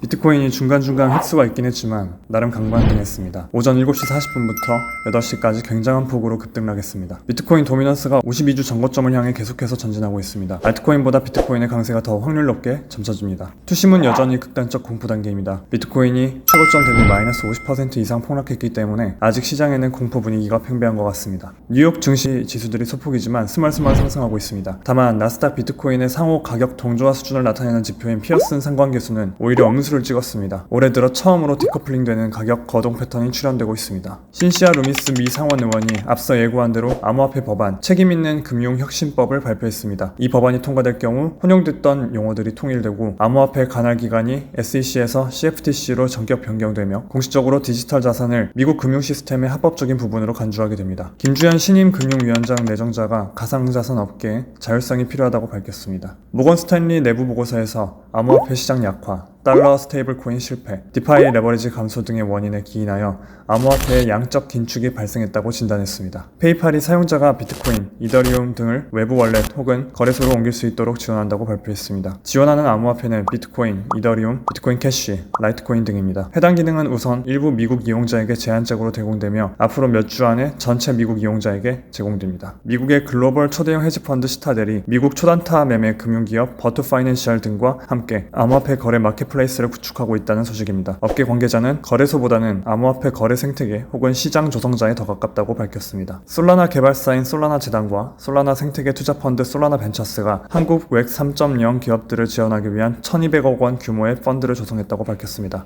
비트코인이 중간중간 획수가 있긴 했지만 나름 강반등했습니다. 오전 7시 40분부터 8시까지 굉장한 폭으로 급등하겠습니다. 비트코인 도미넌스가 52주 전고점을 향해 계속해서 전진하고 있습니다. 알트코인보다 비트코인의 강세가 더 확률 높게 점쳐집니다. 투심은 여전히 극단적 공포 단계입니다. 비트코인이 최고점 대비 마이너스 50% 이상 폭락했기 때문에 아직 시장에는 공포 분위기가 팽배한 것 같습니다. 뉴욕 증시 지수들이 소폭이지만 스멀스멀 상승하고 있습니다. 다만 나스닥 비트코인의 상호 가격 동조화 수준을 나타내는 지표인 피어슨 상관계수는 오히려 엄수 를 찍었습니다. 올해 들어 처음으로 디커플링되는 가격 거동 패턴이 출현되고 있습니다. 신시아 루미스 미 상원 의원이 앞서 예고한 대로 암호화폐 법안 책임 있는 금융 혁신법을 발표했습니다. 이 법안이 통과될 경우 혼용됐던 용어들이 통일되고 암호화폐 관할 기관이 SEC에서 CFTC로 전격 변경되며 공식적으로 디지털 자산을 미국 금융 시스템의 합법적인 부분으로 간주하게 됩니다. 김주현 신임 금융위원장 내정자가 가상자산 업계에 자율성이 필요하다고 밝혔습니다. 모건 스탠리 내부 보고서에서 암호화폐 시장 약화, 달러 스테이블 코인 실패, 디파이 레버리지 감소 등의 원인에 기인하여 암호화폐의 양적 긴축이 발생했다고 진단했습니다. 페이팔이 사용자가 비트코인, 이더리움 등을 외부 월렛 혹은 거래소로 옮길 수 있도록 지원한다고 발표했습니다. 지원하는 암호화폐는 비트코인, 이더리움, 비트코인 캐시, 라이트코인 등입니다. 해당 기능은 우선 일부 미국 이용자에게 제한적으로 제공되며 앞으로 몇 주 안에 전체 미국 이용자에게 제공됩니다. 미국의 글로벌 초대형 헤지펀드 시타델이 미국 초단타 매매 금융기업 버트 파이낸셜 등과 함께 암호화폐 거래 마켓플레이스를 구축하고 있다는 소식입니다. 업계 관계자는 거래소보다는 암호화폐 거래 생태계 혹은 시장 조성자에 더 가깝다고 밝혔습니다. 솔라나 개발사인 솔라나 재단과 솔라나 생태계 투자 펀드 솔라나 벤처스가 한국 웹 3.0 기업들을 지원하기 위한 1200억 원 규모의 펀드를 조성했다고 밝혔습니다.